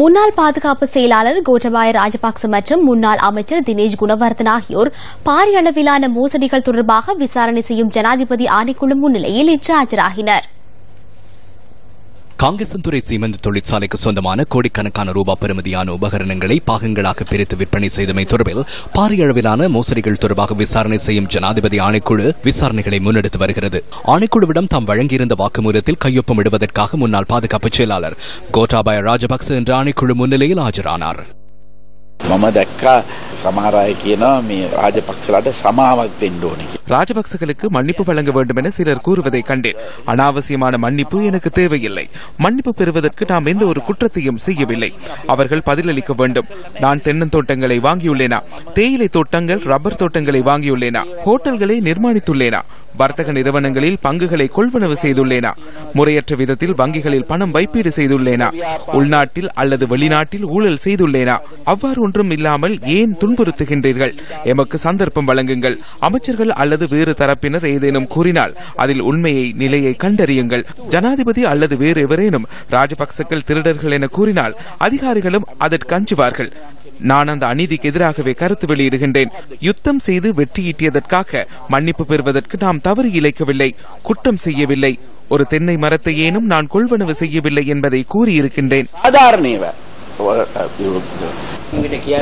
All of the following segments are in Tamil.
முன்னாள் பாதுகாப்பு செயலாளர் கோட்டபாய ராஜபக்ச மற்றும் முன்னாள் அமைச்சர் தினேஷ் குணவர்தன் ஆகியோர் பாரிய அளவிலான மோசடிகள் தொடர்பாக விசாரணை செய்யும் ஜனாதிபதி ஆணைக்குழு முன்னிலையில் இன்று ஆஜராகினர். காங்கேசன்துறை சீமெந்து தொழிற்சாலைக்கு சொந்தமான கோடிக்கணக்கான ரூபாய் பெறுமதியான உபகரணங்களை பாகங்களாக பிரித்து விற்பனை செய்தமை தொடர்பில் பாரிய அளவிலான மோசடிகள் தொடர்பாக விசாரணை செய்யும் ஜனாதிபதி ஆணைக்குழு விசாரணைகளை முன்னெடுத்து வருகிறது. ஆணைக்குழுவிடம் தாம் வழங்கியிருந்த வாக்குமூலத்தில் கையொப்பமிடுவதற்காக முன்னாள் பாதுகாப்பு செயலாளர் கோட்டாபாய ராஜபக்ச என்ற ஆணைக்குழு முன்னிலையில் ஆஜரானார். මම දැක්කා සමහර අය කියනවා මේ රාජපක්ෂලාට සමාවක් දෙන්න ඕනේ කියලා. ராஜபக்சகளுக்கு மன்னிப்பு வழங்க வேண்டும் என சிலர் கூறுவதை கண்டேன் அனாவசியமான மன்னிப்பு எனக்கு தேவையில்லை மன்னிப்பு பெறுவதற்கு நாம் எந்த ஒரு குற்றத்தையும் செய்யவில்லை அவர்கள் பதிலளிக்க வேண்டும் நான் தென்னந்தோட்டங்களை வாங்கியுள்ளேனா தேயிலை தோட்டங்கள் ரப்பர் தோட்டங்களை வாங்கியுள்ளேனா ஹோட்டல்களை நிர்மாணித்துள்ளேனா வர்த்தக நிறுவனங்களில் பங்குகளை கொள்வனவு செய்துள்ளேனா முறையற்ற விதத்தில் வங்கிகளில் பணம் வைப்பீடு செய்துள்ளேனா உள்நாட்டில் அல்லது வெளிநாட்டில் ஊழல் செய்துள்ளேனா அவ்வாறு ஒன்றும் இல்லாமல் ஏன் துன்புறுத்துகின்றீர்கள்? எமக்கு சந்தர்ப்பம் வழங்குங்கள். அமைச்சர்கள் அல்லது வேறு தரப்பினர் ஏதேனும் கூறினால் அதில் உண்மையை நிலையை கண்டறியுங்கள். ஜனாதிபதி அல்லது வேறு எவரேனும் ராஜபக்சக்கள் திருடர்கள் என கூறினால் அதிகாரிகளும் அதற்கு அஞ்சுவார்கள் நான் அந்த அநீதிக்கு எதிராகவே கருத்து வெளியிடுகின்றேன். யுத்தம் செய்து வெற்றியீட்டியதற்காக மன்னிப்பு பெறுவதற்கு நாம் தவறு இழைக்கவில்லை. குற்றம் செய்யவில்லை. ஒரு தென்னை மரத்தை ஏனும் நான் கொள்வனவு செய்யவில்லை என்பதை கூறியிருக்கின்றேன். உங்ககிட்ட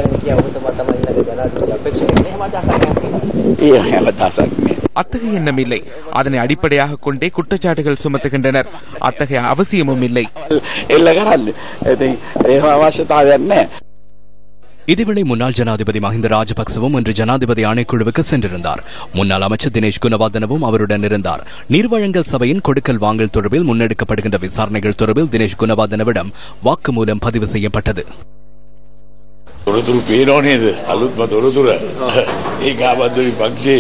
அத்தகைய எண்ணம் இல்லை அதனை அடிப்படையாக கொண்டே குற்றச்சாட்டுகள் சுமத்துகின்றனர். அத்தகைய அவசியமும் இல்லை. இதேவேளை முன்னாள் ஜனாதிபதி மஹிந்த ராஜபக்சவும் இன்று ஜனாதிபதி ஆணைக்குழுவுக்கு சென்றிருந்தார். முன்னாள் அமைச்சர் தினேஷ் குணவர்தனவும் அவருடன் இருந்தார். நீர்வழங்கல் சபையின் கொடுக்கல் வாங்கல் தொடர்பில் முன்னெடுக்கப்படுகின்ற விசாரணைகள் தொடர்பில் தினேஷ் குணவர்தனவிடம் வாக்குமூலம் பதிவு செய்யப்பட்டது. තොරතුරු පේනෝ නේද අලුත්ම තොරතුර ඒකාබද්ධ විපක්ෂයේ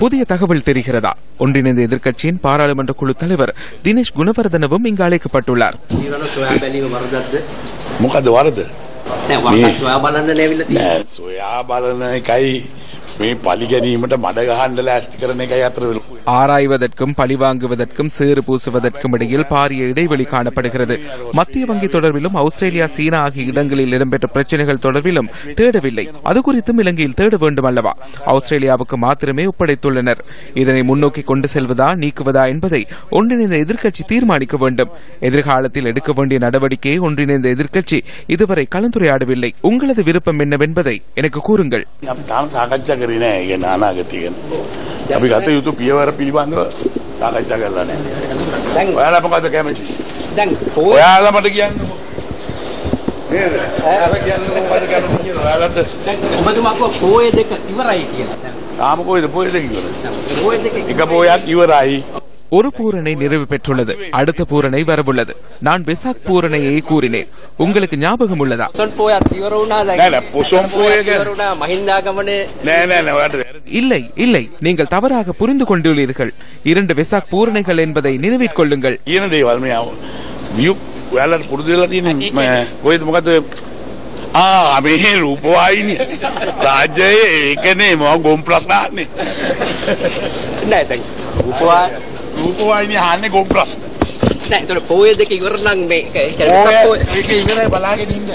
புதிய தகவல் தெரிகிறதா ஒன்றிணைந்த எதிர்க்கட்சியின் பாராளுமன்ற குழு தலைவர் தினேஷ் குணவர்தனவும் இங்கு அழைக்கப்பட்டுள்ளார் ඊළඟ සොයා බැලීම වරදක්ද? මොකද වරද නෑ වරදක් සොයා බලන්න නැවිලා තියෙන්නේ. නෑ සොයා බලන එකයි මේ පලි ගැනීමට මඩ ගහන්න ලෑස්ති කරන එකයි අතර ලොකු ஆராய்வதற்கும் பழிவாங்குவதற்கும் சேறு பூசுவதற்கும் இடையில் பாரிய இடைவெளி காணப்படுகிறது. மத்திய வங்கி தொடர்பிலும் ஆஸ்திரேலியா சீனா ஆகிய இடங்களில் இடம்பெற்ற பிரச்சனைகள் தொடர்பிலும் தேடவில்லை. அது குறித்தும் இலங்கையில் தேட வேண்டும் அல்லவா ஆஸ்திரேலியாவுக்கு மாத்திரமே ஒப்படைத்துள்ளனர். இதனை முன்னோக்கி கொண்டு செல்வதா நீக்குவதா என்பதை ஒன்றிணைந்த எதிர்க்கட்சி தீர்மானிக்க வேண்டும். எதிர்காலத்தில் எடுக்க வேண்டிய நடவடிக்கையை ஒன்றிணைந்த எதிர்க்கட்சி இதுவரை கலந்துரையாடவில்லை. உங்களது விருப்பம் என்னவென்பதை எனக்கு கூறுங்கள். අපි ගත යුතු පියවර පිළිබඳව සාකච්ඡා කරලා නෑ දැන් ඔයාලා මොකද කැමති? දැන් ඔයාලා මට කියන්නකෝ නේද? ඔයාලා කියන්නකෝ මොකද කැමති කියලා ඔයාලට. දැන් ඔබතුමා කිව්වා පොය දෙක ඉවරයි කියලා. දැන්. තාම කොයිද? පොය දෙක ඉවරයි. පොය දෙක එක පොයක් ඉවරයි ஒரு பூரணை நிறைவு பெற்றுள்ளது அடுத்த பூரணை வரவுள்ளது நான் பெசாக் பூரணையை கூறினேன் உங்களுக்கு ஞாபகம் உள்ளதா පොසොන් පොයත් ඉවර වුණා දැන්. නෑ නෑ පොසොන් පොය ඉවර ගැන වුණා මහින්දාගමනේ නෑ නෑ නෑ ඔයාලට වැරදි இல்லை இல்லை நீங்கள் தவறாக புரிந்து கொண்டுள்ளீர்கள் இரண்டு வெசாக் பூரணைகள் என்பதை நினைவிற் கொள்ளுங்கள் කියන දේවල් මේ වියු ඔයාලට පුරුදු වෙලා තියෙන කොයිද මොකද ආ මේ රූපවාහිනිය රාජ්‍යයේ ඒකනේ මම ගොම් ප්‍රශ්න අහන්නේ නෑ දැන් උපවා රූපවාහිනිය අහන්නේ ගොම් ප්‍රශ්න නෑ ඒතර පොය දෙක ඉවර නම් මේ ඒ කියන්නේ ඔය පොය ඒක ඉවරයි බලාගෙන ඉන්න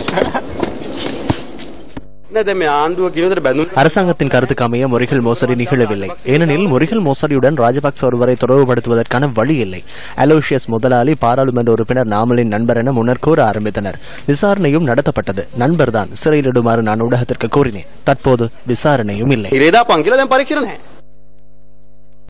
නේද මේ ආණ්ඩුව කිනතර බැඳුන அரசாங்கத்தின் கருத்துக்கு அமைய முறைகள் மோசடி நிகழவில்லை ஏனெனில் முறைகள் மோசடியுடன் ராஜபக்ச ஒருவரை தொடர்புபடுத்துவதற்கான வழி இல்லை அலோசியஸ் முதலாளி பாராளுமன்ற உறுப்பினர் நாமலின் நண்பர் என முன்னர் கூற ஆரம்பித்தனர் விசாரணையும் நடத்தப்பட்டது நண்பர்தான் சிறையிலிடுமாறு நான் ஊடகத்திற்கு கூறினேன் தற்போது விசாரணையும் இல்லை